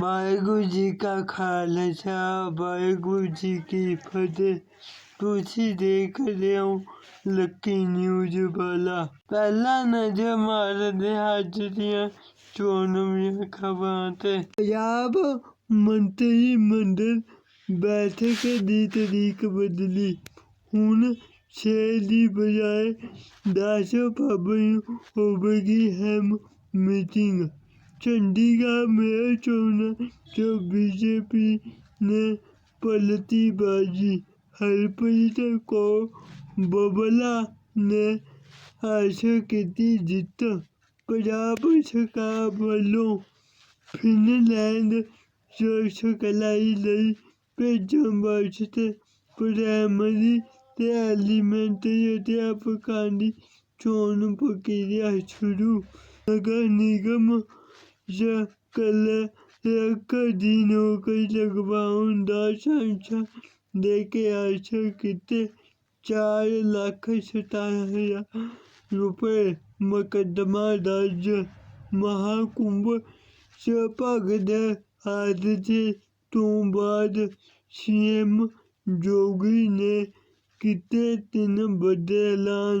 واحرو جی کا خالصہ واحر جی کی فتح تھی دیکھ رہے ہوں لکی نیوز والا پہلے نظر مار دیا چھ خبر منتری منڈل بیٹھک دی تاریخ بدلی ہوں چھ کی بجائے دس پاب ہوگی ہم میٹنگ چنڈی گڑھ میں بی جے پی نے پلتی بازی ہرپریت کور ببلا نے حاصل کی جیت پنجاب سرکار والوں فن لینڈ کلائی لئی واسط پرائمری ایلیمینٹ ادیاپک چون پرکریا شروع نگر نگم کل ایک دن نوکری لگواؤ دے کے چار لکھ ستارہ ہزار روپے مقدمہ درج مہاکھ چگ دے تو بعد سی ایم جوگی نے کیتے تین بڑے ایلان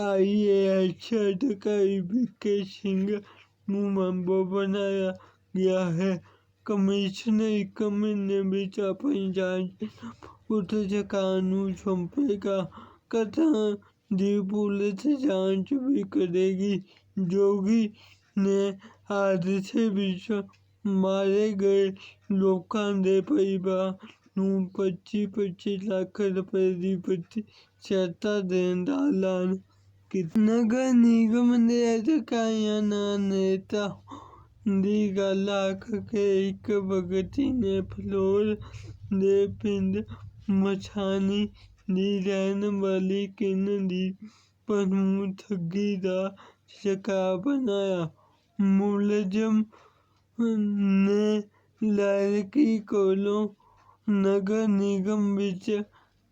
ادائی وکی سنگھ ممبر بنایا گیا ہے کمیشن ایک مہینے اپنی جانچ کا سونپے گا پولیس جانچ بھی کرے گی جو کہ نے حادثے مارے گئے لوگوں کو پچیس پچیس لاکھ روپئے کی سہایتا دن کا ایلان نگر نگار گی نے فلور پہ مچھانی رن والی کن کی بنایا ملزم نے لائرکی کو نگر نگم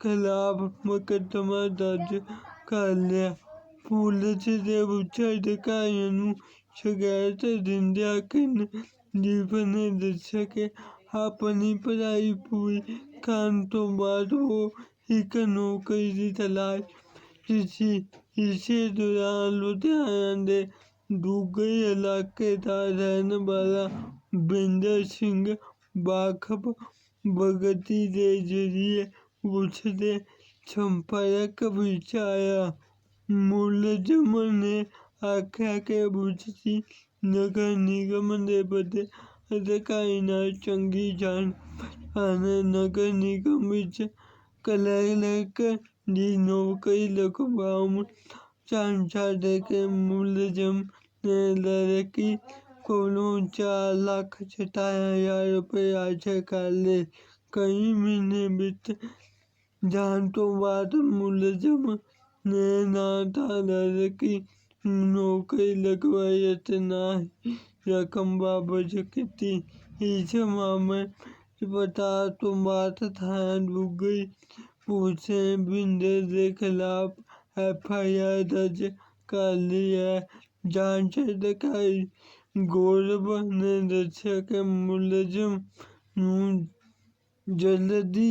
خلاف مقدمہ درج کر لیا پولیس کے شکایت دن دس اپنی پڑھائی پوری کرنے بعد وہ ایک نوکری تلاش تلاشی اسی دوران دے ڈگے علاقے کا رہنے والا بندر سنگھ بھگتی کے ذریعے نگر نگر چلزم نے لڑکی کو چار لکھ ستائی ہزار روپے آج کر لے کئی مہینے جان تو بات ملزم نے نہوکری لگوائی رقم وابج کی اس معاملے گئی پوچھے بندے کے خلاف ایف آئی آر درج کر لی ہے جانچ دکھائی گورب نے دسیا کہ ملزم جلدی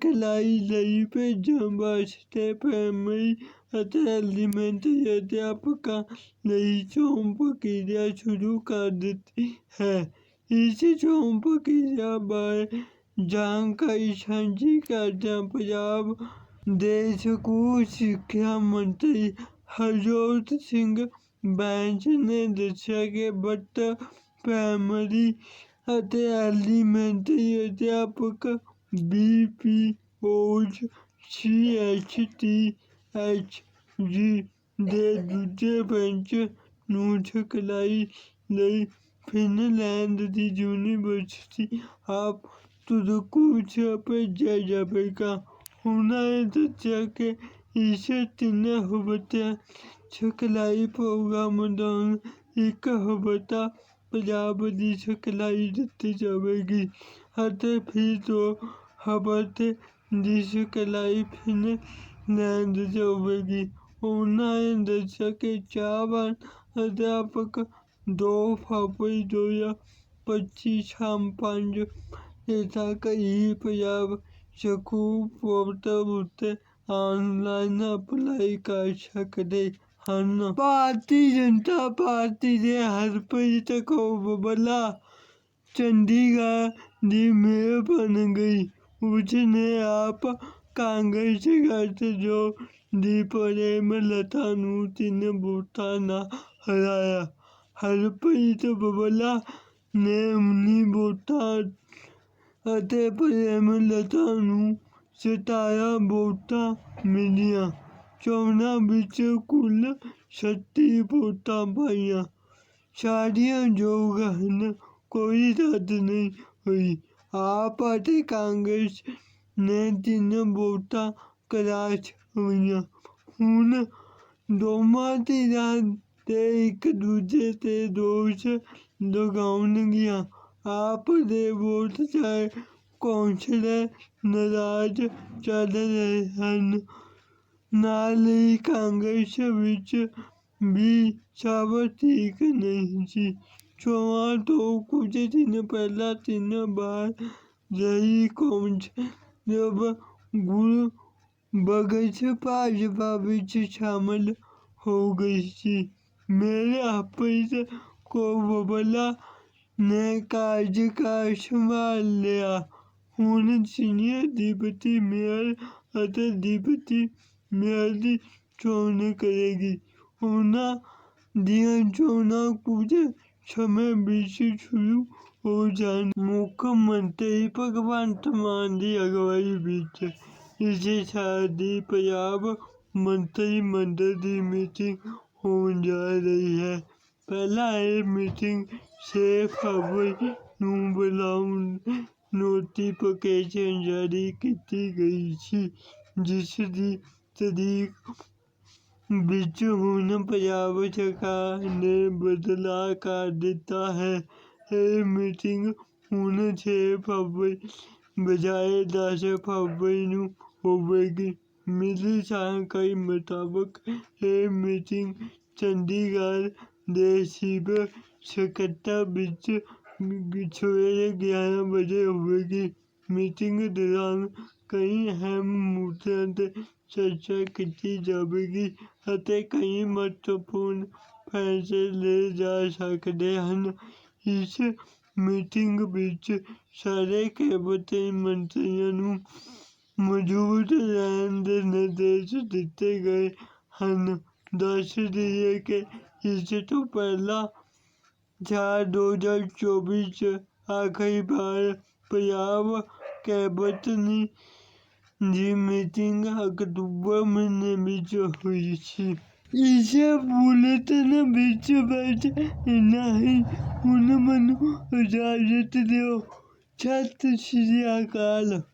کلائی لیجتے پرائمریمینٹری ادھیاپک چون پرکریا شروع کر دی ہے اس چون پرکریا بارے جانکاری سانج جی کردہ پنجاب سکول سکھا منتری ہرجوت سنگھ بینچ نے دسایا کہ بٹ پرائمری ایلیمینٹری ادھیاپک B P C H T H G دوائی فن لینڈ کی یونیورسٹی آپ کچھ بھیجا جائے ਦੱਸਿਆ ਕਿ ਇਸ ਤਿੰਨ کہ اس تین سکھلائی ਇੱਕ ਹਬਤਾ ایک ਦੀ پنجاب ਦਿੱਤੀ ਜਾਵੇਗੀ ਅਤੇ گی دو خبر جس کلائی پھر لوگ ادھیاپک دو فروری دو ہزار پچیس تک ہی آن لائن اپلائی کر سکتے ہیں بھارتی جنتا پارٹی کے ہر پکو بلا چنڈی گڑھ دی میئر بن گئی उसने ਆਪ ਕਾਂਗਰਸ ਗੱਠ ਜੋ ਦੀ ਪ੍ਰੇਮਲਤਾ ਨੂੰ ਤਿੰਨ ਵੋਟਾਂ ਨਾਲ ਹਰਾਇਆ ਹਰਪ੍ਰੀਤ ਬਬਲਾ ਨੇ ਉੱਨੀ ਵੋਟਾਂ ਅਤੇ ਪ੍ਰੇਮਲਤਾ ਨੂੰ ਸਤਾਰਾਂ ਵੋਟਾਂ ਮਿਲੀਆਂ ਚੋਣਾਂ ਵਿੱਚ ਕੁੱਲ ਛੱਤੀ ਵੋਟਾਂ ਪਾਈਆਂ ਸਾਰੀਆਂ ਯੋਗ ਹਨ ਕੋਈ ਰੱਦ ਨਹੀਂ ਹੋਈ آپ کانگریس نے تین ووٹ کراچ ہوئی ہوں دونوں دیران کے ایک دوسرے سے دوش لگاؤ گیا آپ کے ووٹ چاہے کونسلر ناراض چل رہے ہیں نال کانگریس بھی سب ٹھیک نہیں جی شمال تو کچھ دن پہلا تین بار رہی کونچ جب گل بگت پاجپا بچ شامل ہو گئی تھی میرے اپنے کو ببلا نے کاج کا شمال لیا ہوں سینئر دیپتی میئر اتر دیپتی میئر دی چون کرے گی ہونا دیا چونا کچھ شروع ہو جان مکمری پگوت مان کی اگوائی منتری مڈل کی میٹنگ ہو جا رہی ہے پہلے یہ میٹنگ شوٹیفیشن جاری کی گئی تھی جس کی تاریخ ਵਿੱਚ ਹੁਣ ਪੰਜਾਬ ਸਰਕਾਰ ਨੇ ਬਦਲਾ ਕਰ ਦਿੱਤਾ ਹੈ ਇਹ ਮੀਟਿੰਗ ਹੁਣ ਛੇ ਫਰਵਰੀ ਬਜਾਏ 10 ਫਰਵਰੀ ਨੂੰ ਹੋਵੇਗੀ ਮਿਲੀ ਜਾਣਕਾਰੀ ਮੁਤਾਬਕ ਇਹ ਮੀਟਿੰਗ ਚੰਡੀਗੜ੍ਹ ਦੇ ਸਿਵਲ ਸਕੱਤਰ ਵਿੱਚ ਸਵੇਰੇ 11 ਵਜੇ ਹੋਵੇਗੀ ਮੀਟਿੰਗ ਦੌਰਾਨ ਕਈ ਅਹਿਮ ਮੁੱਦਿਆਂ 'ਤੇ ਚਰਚਾ ਕੀਤੀ ਜਾਵੇਗੀ ਅਤੇ ਕਈ ਮਹੱਤਵਪੂਰਨ ਫੈਸਲੇ ਲਏ ਜਾ ਸਕਦੇ ਹਨ ਇਸ ਮੀਟਿੰਗ ਵਿੱਚ ਸਾਰੇ ਕੈਬਨਿਟ ਮੰਤਰੀਆਂ ਨੂੰ ਮੌਜੂਦ ਰਹਿਣ ਦੇ ਨਿਰਦੇਸ਼ ਦਿੱਤੇ ਗਏ ਹਨ ਦੱਸ ਦਈਏ ਕਿ ਇਸ ਤੋਂ ਪਹਿਲਾਂ ਚਾਰ 2024 'ਚ ਆਖਰੀ ਵਾਰ Punjab cabinet nimetin hakkında birçoğuysun. İşe bulatana birço bence nahi unamanu özellikle çatışıya kalın.